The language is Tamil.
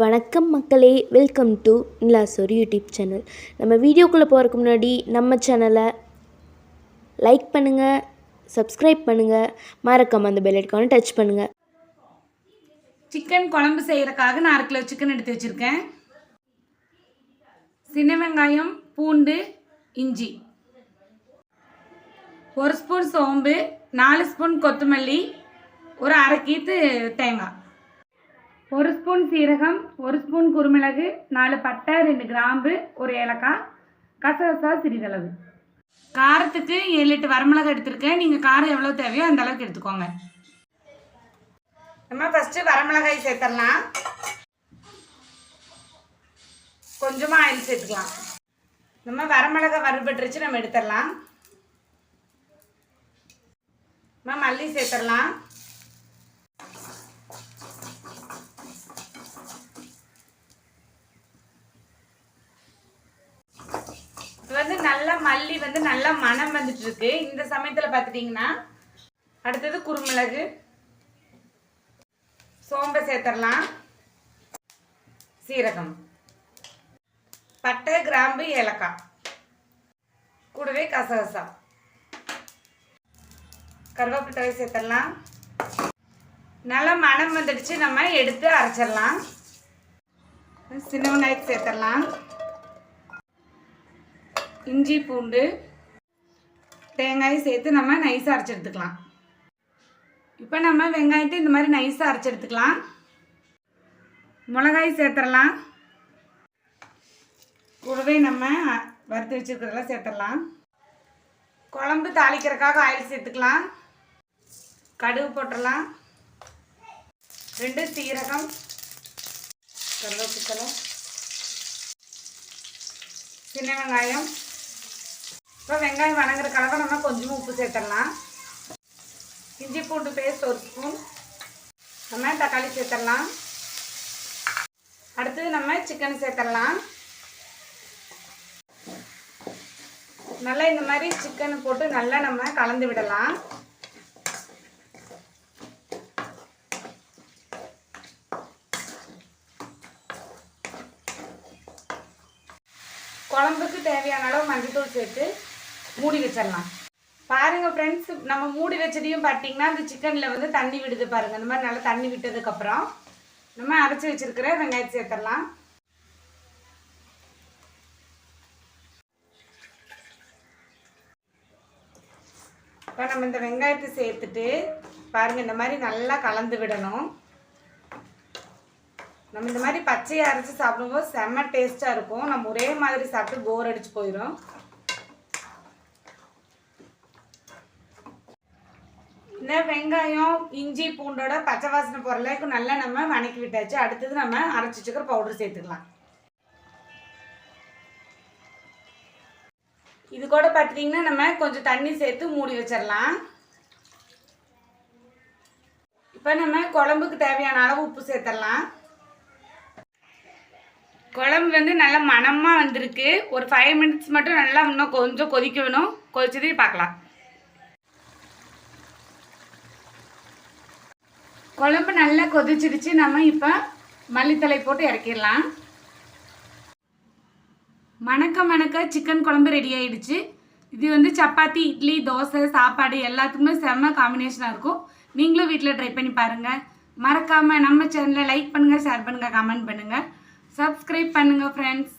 வணக்கம் மக்களே வெல்கம் டு நிலாசோர் யூடியூப் சேனல் நம்ம வீடியோக்குள்ளே போகிறதுக்கு முன்னாடி நம்ம சேனலை லைக் பண்ணுங்கள் சப்ஸ்கிரைப் பண்ணுங்கள் மறக்காம அந்த பெல் ஐக்கானை டச் பண்ணுங்கள் சிக்கன் குழம்பு செய்கிறக்காக நான் அரை கிலோ சிக்கன் எடுத்து வச்சுருக்கேன். சின்ன வெங்காயம் பூண்டு இஞ்சி. ஒரு ஸ்பூன் சோம்பு நாலு ஸ்பூன் கொத்தமல்லி ஒரு அரை கீத்து தேங்காய். ஒரு ஸ்பூன் சீரகம் ஒரு ஸ்பூன் குருமிளகு நாலு பட்டை ரெண்டு கிராம்பு ஒரு ஏலக்காய். கசகசா சிறிதளவு. காரத்துக்கு ஏழு எட்டு வரமிளகு எடுத்திருக்கேன். நீங்கள் காரம் எவ்வளோ தேவையோ அந்த அளவுக்கு எடுத்துக்கோங்க. நம்ம ஃபஸ்ட்டு வரமிளகாய் சேர்த்துடலாம். கொஞ்சமாக ஆயில் சேர்த்துக்கலாம். நம்ம வரமிளகாய் வறுபட்டுருச்சு நம்ம எடுத்துடலாம். நம்ம மல்லி சேர்த்துடலாம் இது வந்து நல்லா மல்லி வந்து நல்லா மனம் வந்துட்டு இருக்கு இந்த சமயத்தில் பார்த்துட்டிங்கன்னா அடுத்தது குருமிளகு. சோம்பை சேர்த்துடலாம் சீரகம். பட்டை கிராம்பு ஏலக்காய். கூடவே கசகசா. கருவேப்பிலை சேர்த்துடலாம் நல்லா மணம் வந்துடுச்சு. நம்ம எடுத்து அரைச்சிடலாம் சின்ன வெங்காயத்தை சேர்த்துடலாம் இஞ்சி பூண்டு தேங்காய் சேர்த்து நம்ம நைஸாக அரைச்சி எடுத்துக்கலாம். இப்போ நம்ம வெங்காயத்தை இந்த மாதிரி நைஸாக அரைச்சி எடுத்துக்கலாம். மிளகாய் சேர்த்துடலாம். கூடவே நம்ம வறுத்து வச்சுருக்கிறதெல்லாம் சேர்த்துடலாம். குழம்பு தாளிக்கிறதுக்காக ஆயில் சேர்த்துக்கலாம். கடுகு போட்டுடலாம். ரெண்டு சீரகம் கருவேப்பித்தலை சின்ன வெங்காயம் இப்போ வெங்காயம் வணங்குற கலவை நம்ம கொஞ்சமாக உப்பு சேர்த்துடலாம். இஞ்சி பூண்டு பேஸ்ட் ஒரு ஸ்பூன். நம்ம தக்காளி சேர்த்துடலாம். அடுத்தது நம்ம சிக்கன் சேர்த்துடலாம். நல்லா இந்த மாதிரி சிக்கன் போட்டு நல்லா நம்ம கலந்து விடலாம். குழம்புக்கு தேவையான அளவு மஞ்சள் தூள் சேர்த்து மூடி வச்சிடலாம் பாருங்க ஃப்ரெண்ட்ஸ் நம்ம மூடி வச்சதையும் பார்த்தீங்கன்னா அந்த சிக்கனில் வந்து தண்ணி விடுது பாருங்க. இந்த மாதிரி நல்லா தண்ணி விட்டதுக்கப்புறம் நம்ம அரைச்சி வச்சிருக்கிற வெங்காயத்தை சேர்த்துடலாம். இப்போ நம்ம இந்த வெங்காயத்தை சேர்த்துட்டு பாருங்க இந்த மாதிரி நல்லா கலந்து விடணும். நம்ம இந்த மாதிரி பச்சையை அரைச்சி சாப்பிடும்போது செம்ம டேஸ்ட்டாக இருக்கும். நம்ம ஒரே மாதிரி சாப்பிட்டு போர் அடிச்சு போயிடும் இந்த வெங்காயம் இஞ்சி பூண்டோட பச்சை வாசனை போகிற நல்லா நம்ம வணக்கி விட்டாச்சு. அடுத்தது நம்ம அரைச்சி வச்சுக்கிற பவுடர் சேர்த்துக்கலாம். இது கூட பார்த்தீங்கன்னா நம்ம கொஞ்சம் தண்ணி சேர்த்து மூடி வச்சிடலாம் இப்போ நம்ம குழம்புக்கு தேவையான அளவு உப்பு சேர்த்துடலாம் குழம்பு வந்து நல்லா மணமாக வந்திருக்கு. ஒரு ஃபைவ் மினிட்ஸ் மட்டும் நல்லா இன்னும் கொஞ்சம் கொதிக்க வேணும். கொதிச்சதையும் பார்க்கலாம். குழம்பு நல்லா கொதிச்சிடுச்சு நம்ம இப்போ மல்லித்தலை போட்டு இறக்கிடலாம். மணக்க மணக்க சிக்கன் குழம்பு ரெடி ஆயிடுச்சு. இது வந்து சப்பாத்தி இட்லி தோசை சாப்பாடு எல்லாத்துக்குமே செம்ம காம்பினேஷனாக இருக்கும். நீங்களும் வீட்டில் ட்ரை பண்ணி பாருங்கள் மறக்காமல் நம்ம சேனலை லைக் பண்ணுங்கள் ஷேர் பண்ணுங்கள் கமெண்ட் பண்ணுங்கள் சப்ஸ்கிரைப் பண்ணுங்கள் ஃப்ரெண்ட்ஸ்